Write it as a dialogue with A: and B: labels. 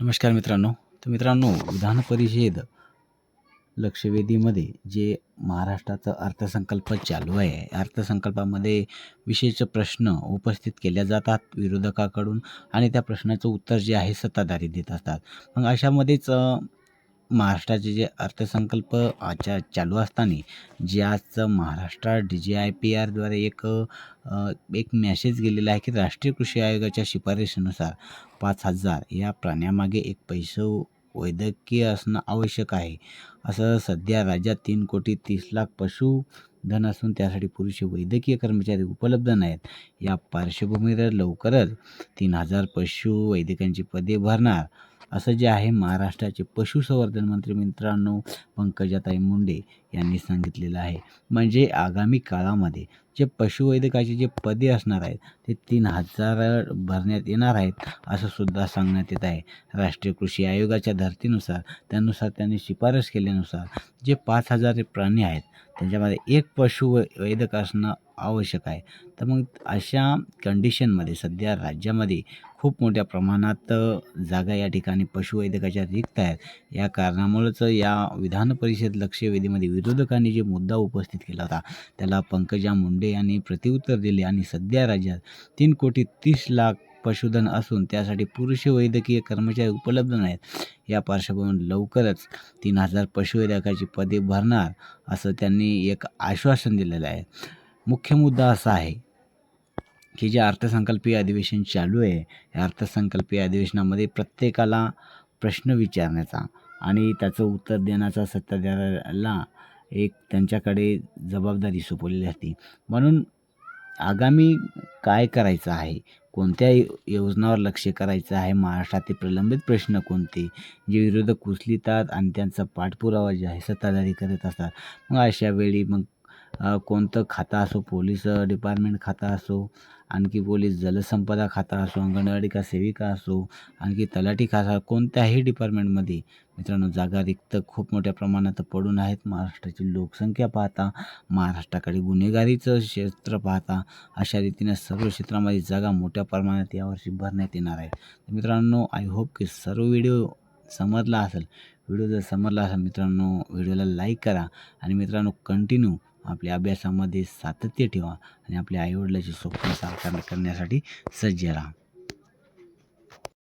A: नमस्कार मित्रांनो. तर मित्रांनो विधान परिषद लक्षवेधीमध्ये जे महाराष्ट्राचं अर्थसंकल्प चालू आहे अर्थसंकल्पामध्ये विशेष प्रश्न उपस्थित केल्या जातात विरोधकाकडून आणि त्या प्रश्नाचं उत्तर जे आहे सत्ताधारी देत असतात. मग अशामध्येच महाराष्ट्राचे जे अर्थसंकल्प आजच्या चालू असताना जे आजचं Maharashtra D G I P आरद्वारे एक एक मॅसेज गेलेला आहे की राष्ट्रीय कृषी आयोगाच्या शिफारशीनुसार पाच हजार या प्राण्यामागे एक पैसे वैद्यकीय असणं आवश्यक आहे. असं सध्या राज्यात तीन कोटी तीस लाख पशुधन असून त्यासाठी पुरेसे वैद्यकीय कर्मचारी उपलब्ध नाहीत. या पार्श्वभूमीवर लवकरच तीन हजार पशु वैद्यकांची पदे भरणार. असं जे आहे महाराष्ट्राचे पशुसंवर्धन मंत्री मित्रांनो पंकजाताई मुंडे यांनी सांगितलेलं आहे. म्हणजे आगामी काळामध्ये जे पशुवैद्यकाचे जे पदे असणार आहेत ते तीन हजार भरण्यात येणार आहेत असं सुद्धा सांगण्यात येत आहे. राष्ट्रीय कृषी आयोगाच्या धर्तीनुसार त्यानुसार त्यांनी शिफारस केल्यानुसार जे पाच हजार प्राणी आहेत त्यांच्यामध्ये एक पशु वै- वैद्यक असणं आवश्यक आहे. तर मग अशा कंडिशनमध्ये सध्या राज्यामध्ये खूप मोठ्या प्रमाणात जागा या ठिकाणी पशुवैद्यकाच्या रिक्त आहेत. या कारणामुळंच या विधान परिषद लक्षवेधीमध्ये विरोधकांनी जे मुद्दा उपस्थित केला होता त्याला पंकजा मुंडे यांनी प्रत्युत्तर दिले आणि सध्या राज्यात तीन कोटी तीस लाख पशुधन असून त्यासाठी पुरुष वैद्यकीय कर्मचारी उपलब्ध नाहीत. या पार्श्वभूमीवर लवकरच तीन हजार पशुवैद्यकाची पदे भरणार असं त्यांनी एक आश्वासन दिलेलं आहे. मुख्य मुद्दा असा आहे की जे अर्थसंकल्पीय अधिवेशन चालू आहे या अर्थसंकल्पीय अधिवेशनामध्ये प्रत्येकाला प्रश्न विचारण्याचा आणि त्याचं उत्तर देण्याचा सत्ताधाऱ्याला एक त्यांच्याकडे जबाबदारी सोपवलेली असते. म्हणून आगामी काय करायचं आहे? कोणत्या योजनावर लक्ष करायचं आहे? महाराष्ट्रातील प्रलंबित प्रश्न कोणते? जे विरोधक उचलितात आणि त्यांचा पाठपुरावा जे आहे सत्ताधारी करत असतात. मग अशा वेळी मग कोणतं खातं असो पोलीस डिपार्टमेंट खातं असो आणखी पोलीस जलसंपदा खातं असो अंगणवाडी का सेविका असो आणखी तलाठी खासा कोणत्याही डिपार्टमेंटमध्ये मित्रांनो जागा रिक्त खूप मोठ्या प्रमाणात पडून आहेत. महाराष्ट्राची लोकसंख्या पाहता महाराष्ट्राकडे गुन्हेगारीचं क्षेत्र पाहता अशा रीतीने सर्व क्षेत्रामध्ये जागा मोठ्या प्रमाणात यावर्षी भरण्यात येणार आहे. तर मित्रांनो आय होप की सर्व व्हिडिओ समजला असेल. व्हिडिओ जर समजला असेल मित्रांनो व्हिडिओला लाईक करा. आणि मित्रांनो कंटिन्यू आपल्या अभ्यासामध्ये सातत्य ठेवा आणि आपल्या आईवडिलाची स्वप्न साकार करण्यासाठी सज्ज राहा.